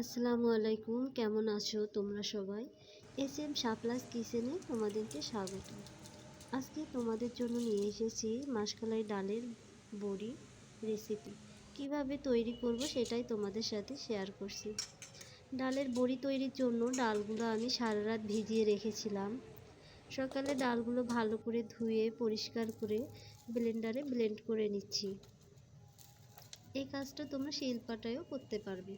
আসসালামু আলাইকুম, কেমন আছো তোমরা সবাই? এস এম সাপ্লাস কিচেনে তোমাদেরকে স্বাগত। আজকে তোমাদের জন্য নিয়ে এসেছি মাসকালাই ডালের বড়ি রেসিপি কীভাবে তৈরি করব সেটাই তোমাদের সাথে শেয়ার করছি। ডালের বড়ি তৈরির জন্য ডালগুলো আমি সারা রাত ভিজিয়ে রেখেছিলাম। সকালে ডালগুলো ভালো করে ধুয়ে, পরিষ্কার করে ব্লেন্ডারে ব্লেন্ড করে নিচ্ছি। এই কাজটা তোমরা শিলপাটায়ও করতে পারবে।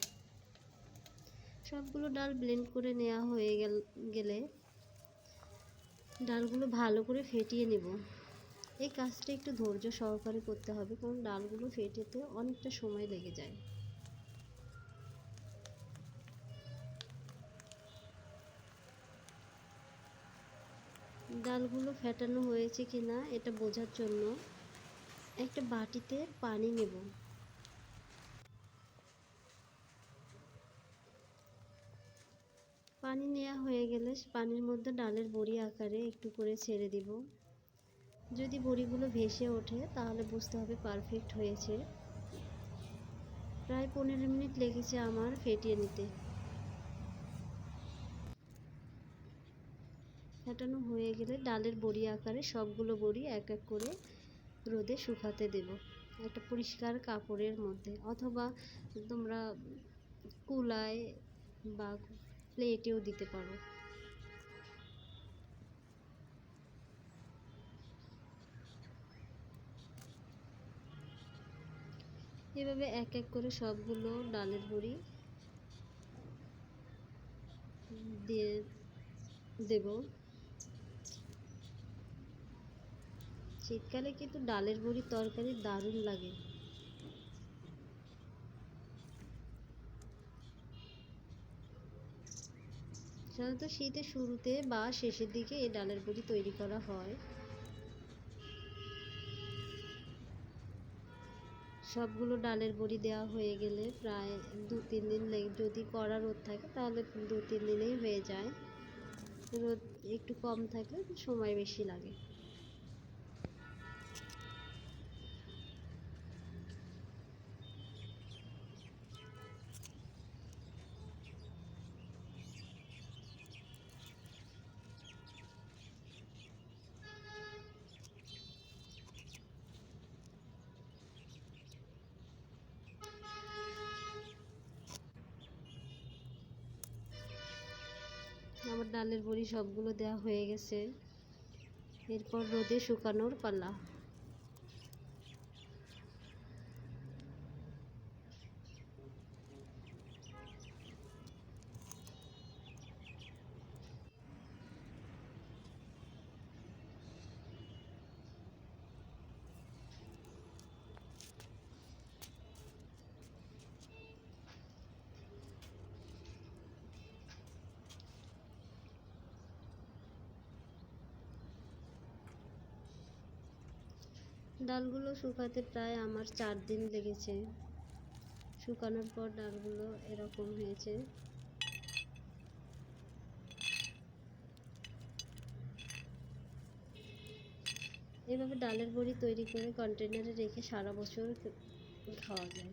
সবগুলো ডাল ব্লেন্ড করে নেওয়া হয়ে গেল, গেলে ডালগুলো ভালো করে ফেটিয়ে নেব। এই কাজটা একটু ধৈর্য সহকারে করতে হবে, কারণ ডালগুলো ফেটেতে অনেকটা সময় লেগে যায়। ডালগুলো ফেটানো হয়েছে কিনা এটা বোঝার জন্য একটা বাটিতে পানি নেব। পানি নেওয়া হয়ে গেলে পানির মধ্যে ডালের বড়ি আকারে একটু করে ছেড়ে দিব। যদি বড়িগুলো ভেসে ওঠে, তাহলে বুঝতে হবে পারফেক্ট হয়েছে। প্রায় পনেরো মিনিট লেগেছে আমার ফেটিয়ে নিতে। ফেটানো হয়ে গেলে ডালের বড়ি আকারে সবগুলো বড়ি এক এক করে রোদে শুকাতে দেব। একটা পরিষ্কার কাপড়ের মধ্যে, অথবা তোমরা কুলায় বা প্লেটেও দিতে পারো। এভাবে এক এক করে সবগুলো ডালের বড়ি দিয়ে দেব। শীতকালে কিন্তু ডালের বড়ি তরকারি দারুণ লাগে। সাধারণত শীতের শুরুতে বা শেষের দিকে এই ডালের বড়ি তৈরি করা হয়। সবগুলো ডালের বড়ি দেওয়া হয়ে গেলে প্রায় দু তিন দিন লেগে, যদি কড়া রোদ থাকে তাহলে দু তিন দিনেই হয়ে যায়। রোদ একটু কম থাকলে সময় বেশি লাগে। ডালের বড়ি সবগুলো দেওয়া হয়ে গেছে। এরপর রোদে শুকানোর পালা। ডালগুলো শুকাতে প্রায় আমার চার দিন লেগেছে। শুকানোর পর ডালগুলো এরকম হয়েছে। এভাবে ডালের বড়ি তৈরি করে কন্টেনারে রেখে সারা বছর খাওয়া যায়।